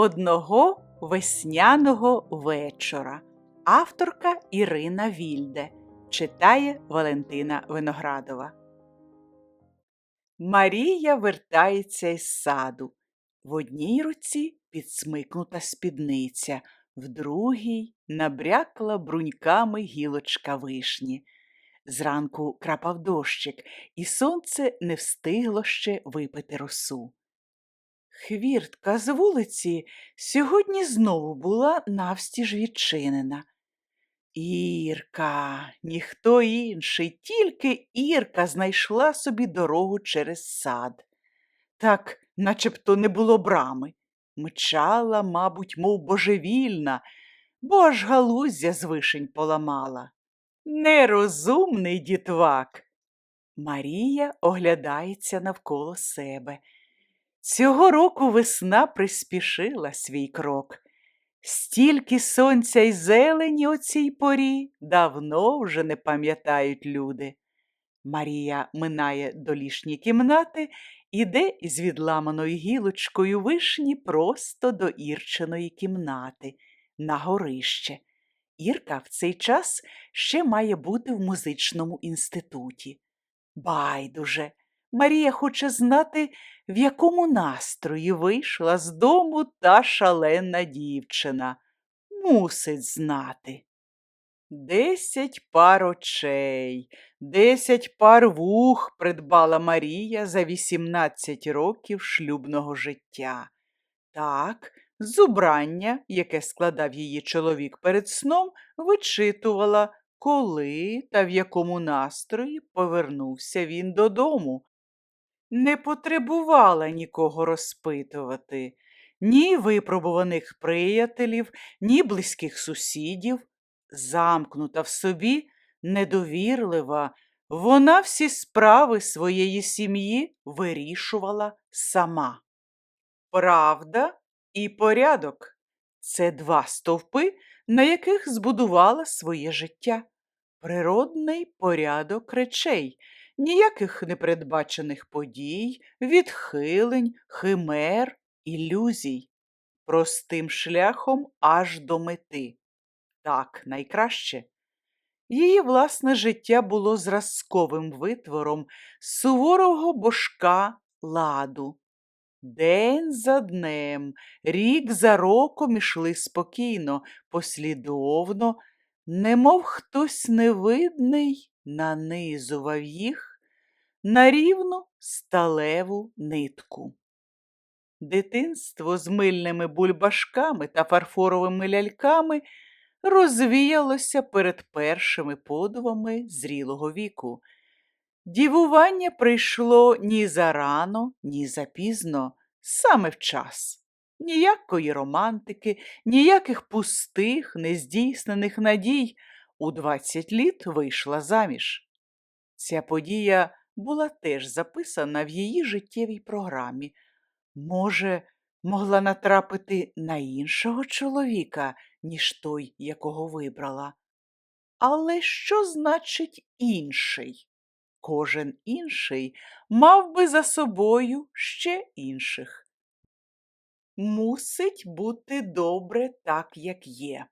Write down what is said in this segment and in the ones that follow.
одного весняного вечора. Авторка Ірина Вільде читає Валентина Виноградова. Марія вертається із саду. В одній руці підсмикнута спідниця, в другій набрякла бруньками гілочка вишні. Зранку крапав дощик, і сонце не встигло ще випити росу. Хвіртка з вулиці сьогодні знову була навстіж відчинена. Ірка, ніхто інший, тільки Ірка знайшла собі дорогу через сад. Так, начебто не було брами. Мчала, мабуть, мов божевільна, бо аж галуздя з вишень поламала. Нерозумний дітвак. Марія оглядається навколо себе. Цього року весна приспішила свій крок. Стільки сонця й зелені о цій порі давно вже не пам'ятають люди. Марія минає долішні кімнати, іде із відламаною гілочкою вишні просто до Ірчиної кімнати, на горище. Ірка в цей час ще має бути в музичному інституті. Байдуже, Марія хоче знати, в якому настрої вийшла з дому та шалена дівчина. Мусить знати. Десять пар очей, десять пар вух придбала Марія за вісімнадцять років шлюбного життя. Так, зубрання, яке складав її чоловік перед сном, вичитувала, коли та в якому настрої повернувся він додому. Не потребувала нікого розпитувати, ні випробуваних приятелів, ні близьких сусідів. Замкнута в собі, недовірлива, вона всі справи своєї сім'ї вирішувала сама. Правда і порядок це два стовпи, на яких збудувала своє життя. Природний порядок речей, ніяких непередбачених подій, відхилень, химер, ілюзій, простим шляхом аж до мети. Так, найкраще. Її власне життя було зразковим витвором суворого божка ладу. День за днем, рік за роком ішли спокійно, послідовно, немов хтось невидний нанизував їх на рівну сталеву нитку. Дитинство з мильними бульбашками та фарфоровими ляльками розвіялося перед першими подувами зрілого віку. Дівування прийшло ні зарано, ні запізно, саме в час. Ніякої романтики, ніяких пустих, нездійснених надій у 20 літ вийшла заміж. Ця подія була теж записана в її життєвій програмі. Може, могла натрапити на іншого чоловіка, ніж той, якого вибрала. Але що значить інший? Кожен інший мав би за собою ще інших. Мусить бути добре так, як є.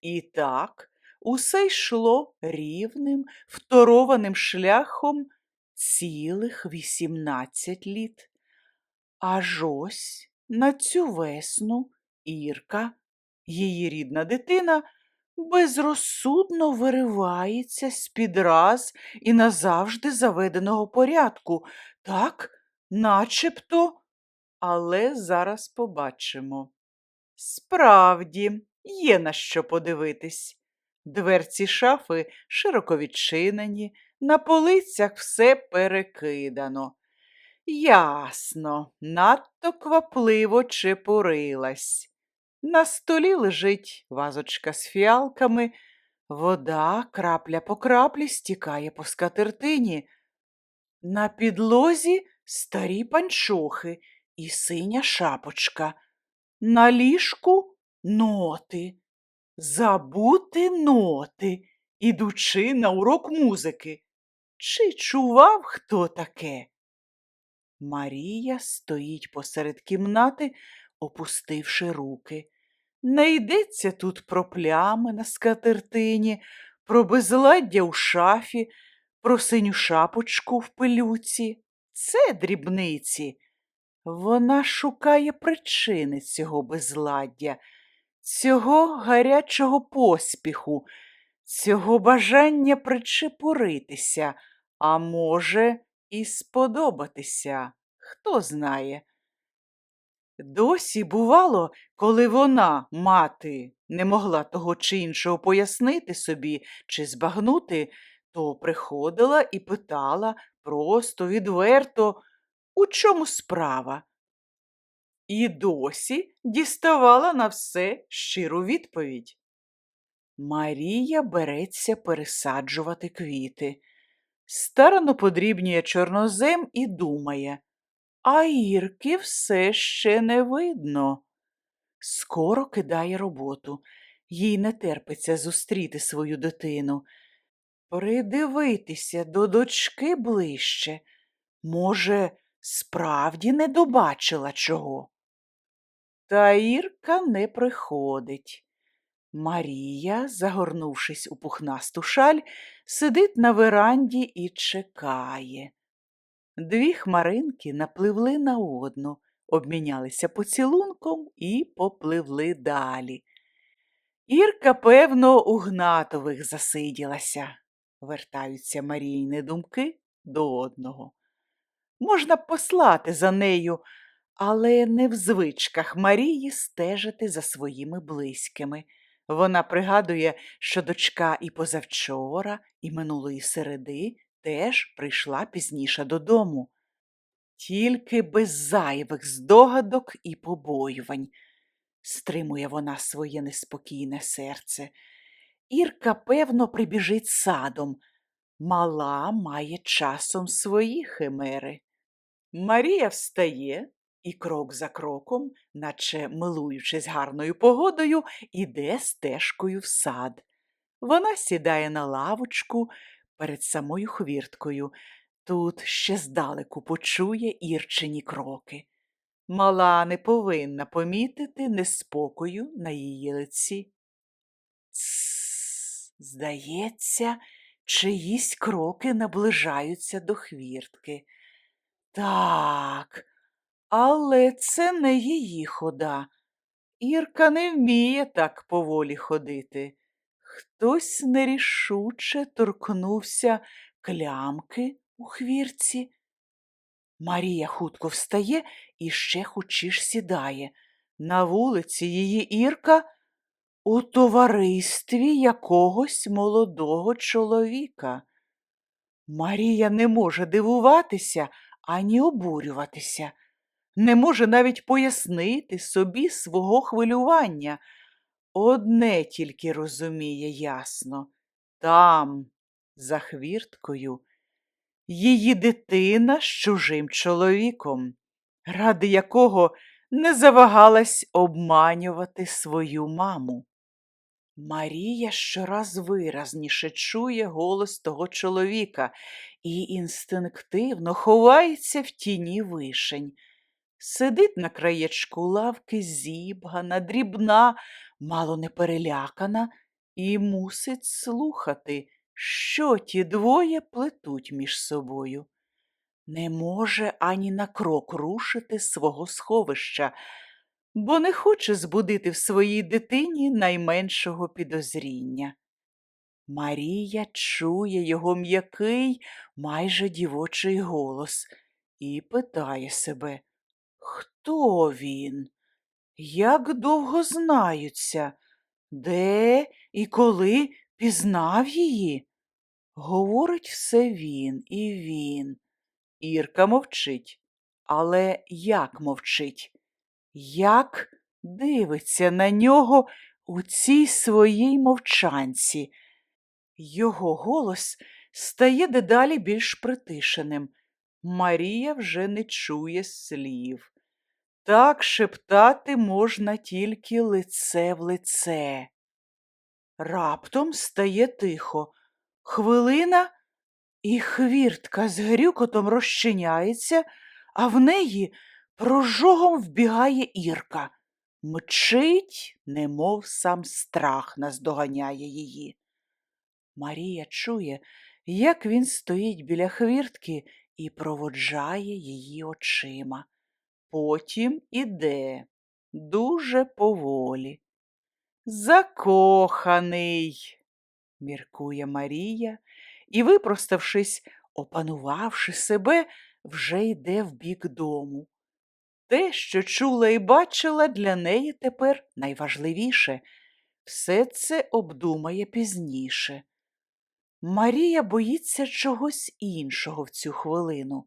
І так усе йшло рівним, второваним шляхом цілих вісімнадцять літ. Аж ось на цю весну Ірка, її рідна дитина, безрозсудно виривається з-під раз і назавжди заведеного порядку, так, начебто, але зараз побачимо. Справді, є на що подивитись. Дверці шафи широко відчинені, на полицях все перекидано. Ясно, надто квапливо чепурилась. На столі лежить вазочка з фіалками, вода крапля по краплі стікає по скатертині. На підлозі старі панчохи і синя шапочка. На ліжку ноти. Забути ноти, ідучи на урок музики. Чи чував хто таке? Марія стоїть посеред кімнати опустивши руки. Не йдеться тут про плями на скатертині, про безладдя у шафі, про синю шапочку в пилюці. Це дрібниці. Вона шукає причини цього безладдя, цього гарячого поспіху, цього бажання причепуритися, а може, і сподобатися, хто знає. Досі бувало, коли вона, мати, не могла того чи іншого пояснити собі чи збагнути, то приходила і питала просто відверто, у чому справа. І досі діставала на все щиру відповідь. Марія береться пересаджувати квіти. Старано подрібнює чорнозем і думає, а Ірки все ще не видно. Скоро кидає роботу, їй не терпиться зустріти свою дитину. Придивитися до дочки ближче. Може, справді не добачила чого. Та Ірка не приходить. Марія, загорнувшись у пухнасту шаль, сидить на веранді і чекає. Дві хмаринки напливли на одну, обмінялися поцілунком і попливли далі. Ірка, певно, у Гнатових засиділася, вертаються Марійні думки до одного. Можна послати за нею, але не в звичках Марії стежити за своїми близькими. Вона пригадує, що дочка і позавчора, і минулої середи теж прийшла пізніше додому. Тільки без зайвих здогадок і побоювань стримує вона своє неспокійне серце. Ірка, певно, прибіжить садом. Мала має часом свої химери. Марія встає і крок за кроком, наче милуючись гарною погодою, іде стежкою в сад. Вона сідає на лавочку перед самою хвірткою. Тут ще здалеку почує Ірчині кроки. Мала не повинна помітити неспокою на її лиці. Тсс, здається, чиїсь кроки наближаються до хвіртки. Так, але це не її хода. Ірка не вміє так поволі ходити. Хтось нерішуче торкнувся клямки у хвірці. Марія хутко встає і ще хучіш сідає. На вулиці її Ірка у товаристві якогось молодого чоловіка. Марія не може дивуватися ані обурюватися, не може навіть пояснити собі свого хвилювання. Одне тільки розуміє ясно там, за хвірткою, її дитина з чужим чоловіком, ради якого не завагалась обманювати свою маму. Марія щораз виразніше чує голос того чоловіка і інстинктивно ховається в тіні вишень. Сидить на краєчку лавки зібгана, дрібна, мало не перелякана, і мусить слухати, що ті двоє плетуть між собою. Не може ані на крок рушити свого сховища, бо не хоче збудити в своїй дитині найменшого підозріння. Марія чує його м'який, майже дівочий голос і питає себе, хто він? Як довго знаються? Де і коли пізнав її? Говорить все він і він. Ірка мовчить. Але як мовчить? Як дивиться на нього у цій своїй мовчанці? Його голос стає дедалі більш притишеним. Марія вже не чує слів. Так шептати можна тільки лице в лице. Раптом стає тихо. Хвилина, і хвіртка з грюкотом розчиняється, а в неї прожогом вбігає Ірка. Мчить, немов сам страх наздоганяє її. Марія чує, як він стоїть біля хвіртки і проводжає її очима. Потім іде дуже поволі. Закоханий, міркує Марія і, випроставшись, опанувавши себе, вже йде в бік дому. Те, що чула і бачила, для неї тепер найважливіше. Все це обдумає пізніше. Марія боїться чогось іншого в цю хвилину.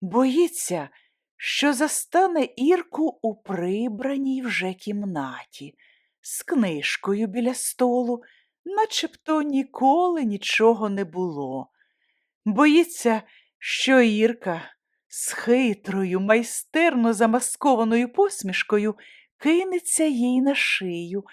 Боїться, що застане Ірку у прибраній вже кімнаті, з книжкою біля столу, начебто ніколи нічого не було. Боїться, що Ірка з хитрою, майстерно замаскованою посмішкою кинеться їй на шию,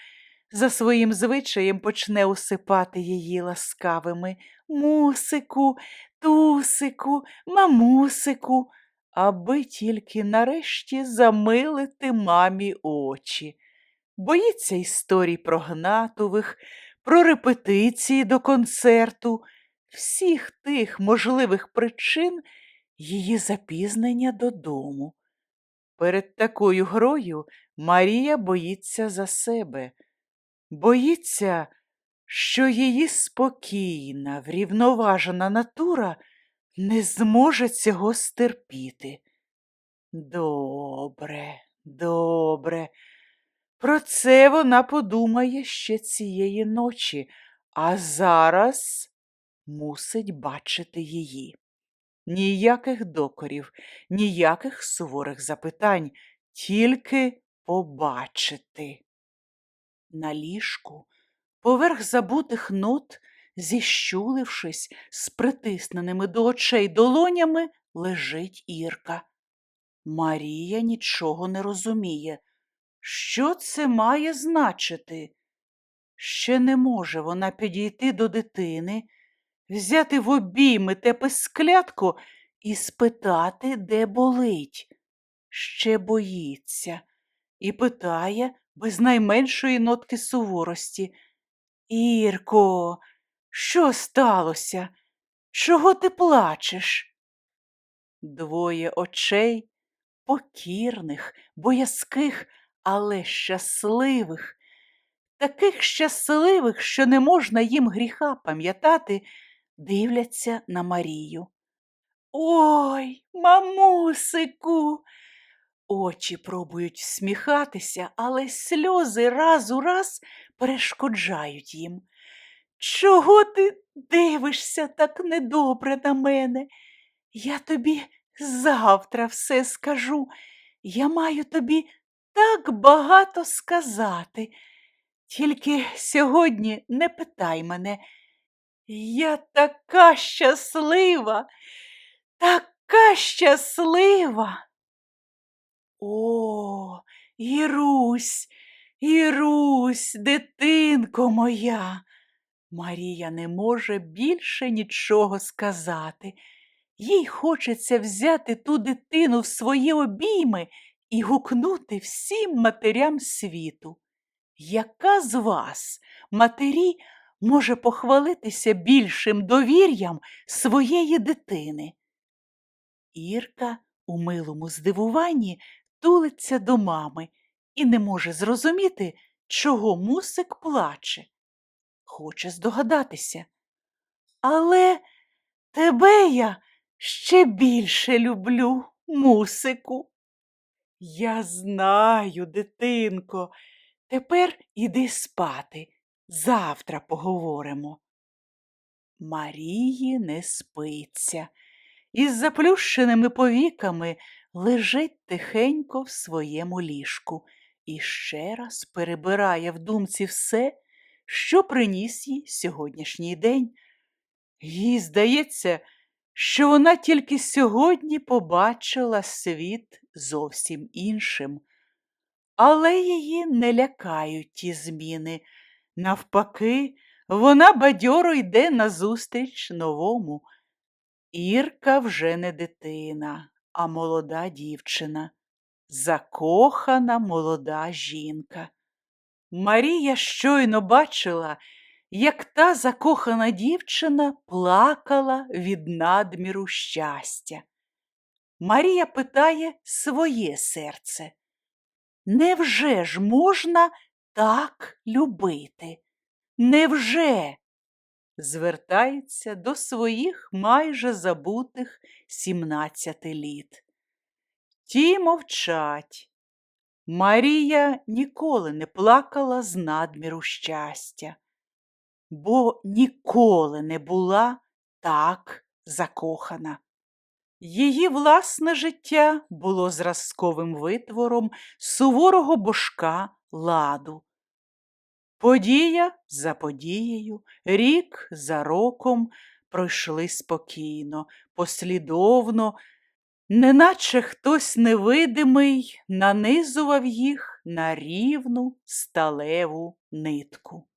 за своїм звичаєм почне усипати її ласкавими мусику, тусику, мамусику, аби тільки нарешті замилити мамі очі. Боїться історій про Гнатових, про репетиції до концерту, всіх тих можливих причин її запізнення додому. Перед такою грою Марія боїться за себе, боїться, що її спокійна, врівноважена натура не зможе цього стерпіти. Добре, добре. Про це вона подумає ще цієї ночі, а зараз мусить бачити її. Ніяких докорів, ніяких суворих запитань, тільки побачити. На ліжку, поверх забутих нот, зіщулившись, з притисненими до очей долонями, лежить Ірка. Марія нічого не розуміє. Що це має значити? Ще не може вона підійти до дитини, взяти в обійми те писклятко і спитати, де болить. Ще боїться і питає без найменшої нотки суворості. Ірко, що сталося? Чого ти плачеш? Двоє очей, покірних, боязких, але щасливих, таких щасливих, що не можна їм гріха пам'ятати, дивляться на Марію. Ой, мамусику. Очі пробують всміхатися, але сльози раз у раз перешкоджають їм. Чого ти дивишся так недобре на мене? Я тобі завтра все скажу. Я маю тобі так багато сказати. Тільки сьогодні не питай мене. Я така щаслива, така щаслива. О, Ірусь, Ірусь, дитинко моя. Марія не може більше нічого сказати. Їй хочеться взяти ту дитину в свої обійми і гукнути всім матерям світу. Яка з вас, матері, може похвалитися більшим довір'ям своєї дитини? Ірка у милому здивуванні тулиться до мами і не може зрозуміти, чого мусик плаче. Хоче здогадатися. Але тебе я ще більше люблю, мусику. Я знаю, дитинко, тепер іди спати. Завтра поговоримо. Марії не спиться. Із заплющеними повіками лежить тихенько в своєму ліжку і ще раз перебирає в думці все, що приніс їй сьогоднішній день. Їй здається, що вона тільки сьогодні побачила світ зовсім іншим. Але її не лякають ті зміни. Навпаки, вона бадьоро йде назустріч новому. Ірка вже не дитина, а молода дівчина. закохана молода жінка. Марія щойно бачила, як та закохана дівчина плакала від надміру щастя. Марія питає своє серце. Невже ж можна так любити? Невже? Звертається до своїх майже забутих сімнадцяти літ. Ті мовчать. Марія ніколи не плакала з надміру щастя, бо ніколи не була так закохана. Її власне життя було зразковим витвором суворого божка ладу. Подія за подією, рік за роком пройшли спокійно, послідовно, неначе хтось невидимий нанизував їх на рівну сталеву нитку.